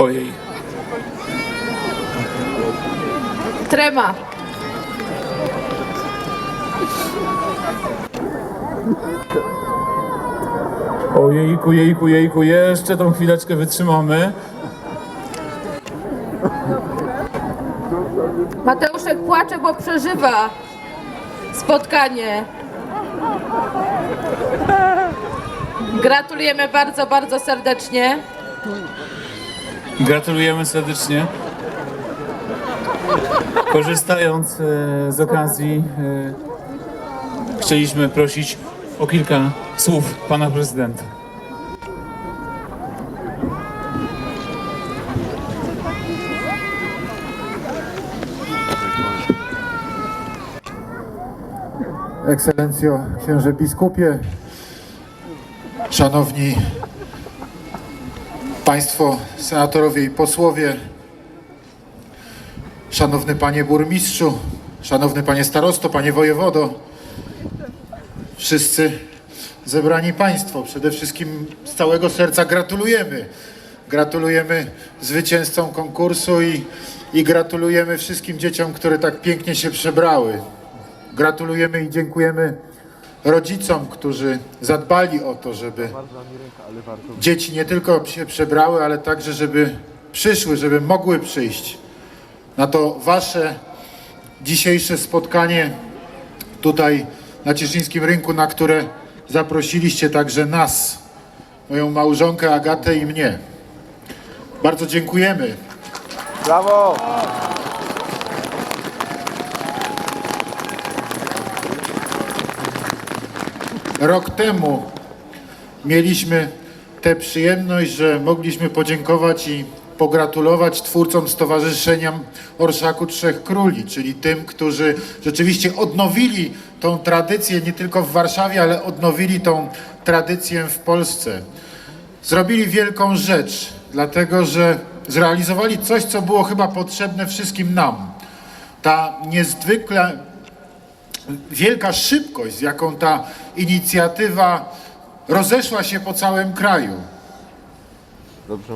Ojej. Trema. Ojejku, jejku, jejku, jeszcze tą chwileczkę wytrzymamy. Mateuszek płacze, bo przeżywa spotkanie. Gratulujemy bardzo, bardzo serdecznie. Gratulujemy serdecznie. Korzystając e, z okazji, e, chcieliśmy prosić o kilka słów pana prezydenta. Ekscelencjo, księże biskupie, szanowni państwo senatorowie i posłowie, szanowny panie burmistrzu, szanowny panie starosto, panie wojewodo, wszyscy zebrani państwo, przede wszystkim z całego serca gratulujemy. Gratulujemy zwycięzcom konkursu i, i gratulujemy wszystkim dzieciom, które tak pięknie się przebrały. Gratulujemy i dziękujemy rodzicom, którzy zadbali o to, żeby dzieci nie tylko się przebrały, ale także, żeby przyszły, żeby mogły przyjść na to wasze dzisiejsze spotkanie tutaj na Cieszyńskim Rynku, na które zaprosiliście także nas, moją małżonkę Agatę i mnie. Bardzo dziękujemy. Brawo! Rok temu mieliśmy tę przyjemność, że mogliśmy podziękować i pogratulować twórcom Stowarzyszenia Orszaku Trzech Króli, czyli tym, którzy rzeczywiście odnowili tą tradycję nie tylko w Warszawie, ale odnowili tą tradycję w Polsce. Zrobili wielką rzecz, dlatego że zrealizowali coś, co było chyba potrzebne wszystkim nam. Ta niezwykle wielka szybkość, z jaką ta inicjatywa rozeszła się po całym kraju.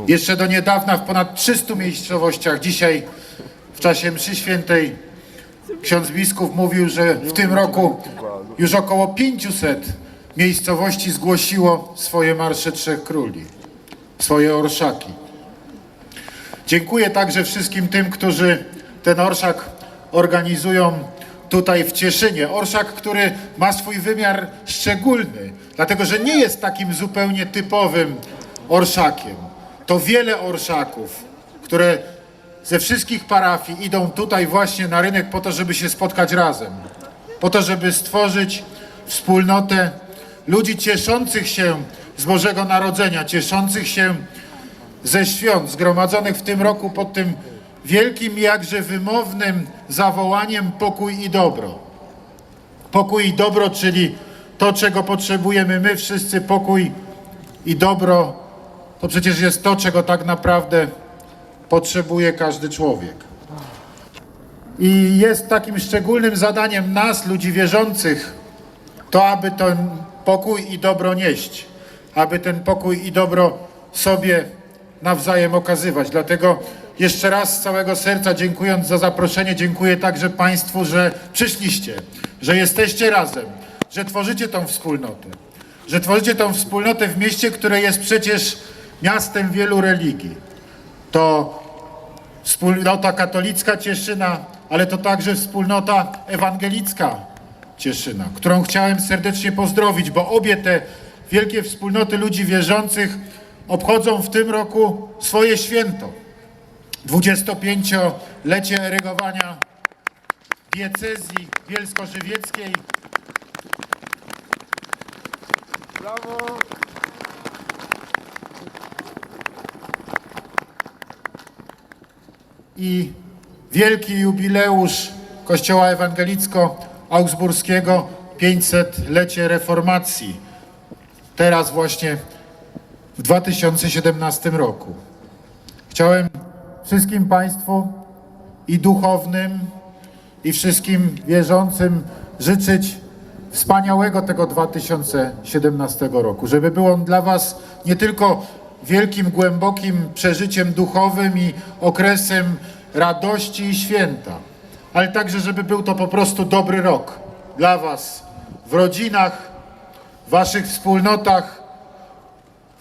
Jeszcze do niedawna w ponad 300 miejscowościach, dzisiaj w czasie mszy świętej ksiądz biskup mówił, że w tym roku już około 500 miejscowości zgłosiło swoje marsze Trzech Króli, swoje orszaki. Dziękuję także wszystkim tym, którzy ten orszak organizują tutaj w Cieszynie. Orszak, który ma swój wymiar szczególny, dlatego że nie jest takim zupełnie typowym orszakiem. To wiele orszaków, które ze wszystkich parafii idą tutaj właśnie na rynek po to, żeby się spotkać razem. Po to, żeby stworzyć wspólnotę ludzi cieszących się z Bożego Narodzenia, cieszących się ze świąt zgromadzonych w tym roku pod tym wielkim, jakże wymownym zawołaniem pokój i dobro. Pokój i dobro, czyli to, czego potrzebujemy my wszyscy, pokój i dobro, to przecież jest to, czego tak naprawdę potrzebuje każdy człowiek. I jest takim szczególnym zadaniem nas, ludzi wierzących, to aby ten pokój i dobro nieść, aby ten pokój i dobro sobie nawzajem okazywać. Dlatego jeszcze raz z całego serca dziękując za zaproszenie, dziękuję także Państwu, że przyszliście, że jesteście razem, że tworzycie tą wspólnotę, że tworzycie tą wspólnotę w mieście, które jest przecież miastem wielu religii. To wspólnota katolicka Cieszyna, ale to także wspólnota ewangelicka Cieszyna, którą chciałem serdecznie pozdrowić, bo obie te wielkie wspólnoty ludzi wierzących obchodzą w tym roku swoje święto. 25-lecie erygowania diecezji bielsko-żywieckiej. Brawo! i wielki jubileusz Kościoła Ewangelicko-Augsburskiego 500-lecie reformacji. Teraz właśnie w 2017 roku. Chciałem wszystkim Państwu i duchownym, i wszystkim wierzącym życzyć wspaniałego tego 2017 roku, żeby był on dla Was nie tylko wielkim, głębokim przeżyciem duchowym i okresem radości i święta, ale także, żeby był to po prostu dobry rok dla Was w rodzinach, w Waszych wspólnotach,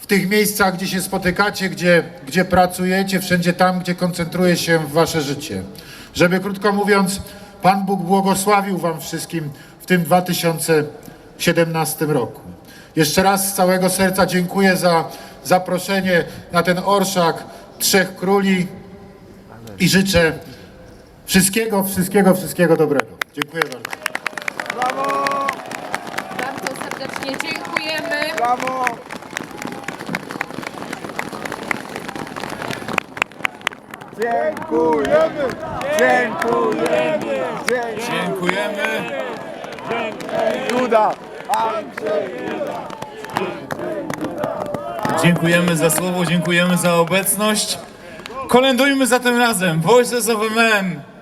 w tych miejscach, gdzie się spotykacie, gdzie, gdzie pracujecie, wszędzie tam, gdzie koncentruje się Wasze życie. Żeby, krótko mówiąc, Pan Bóg błogosławił Wam wszystkim w tym 2017 roku. Jeszcze raz z całego serca dziękuję za zaproszenie na ten orszak Trzech Króli i życzę wszystkiego, wszystkiego, wszystkiego dobrego. Dziękuję bardzo. Bardzo serdecznie dziękujemy. Brawo! Dziękujemy! Dziękujemy! Dziękujemy. Juda! Dziękujemy za słowo, dziękujemy za obecność. Kolędujmy zatem razem. Voices of a Man.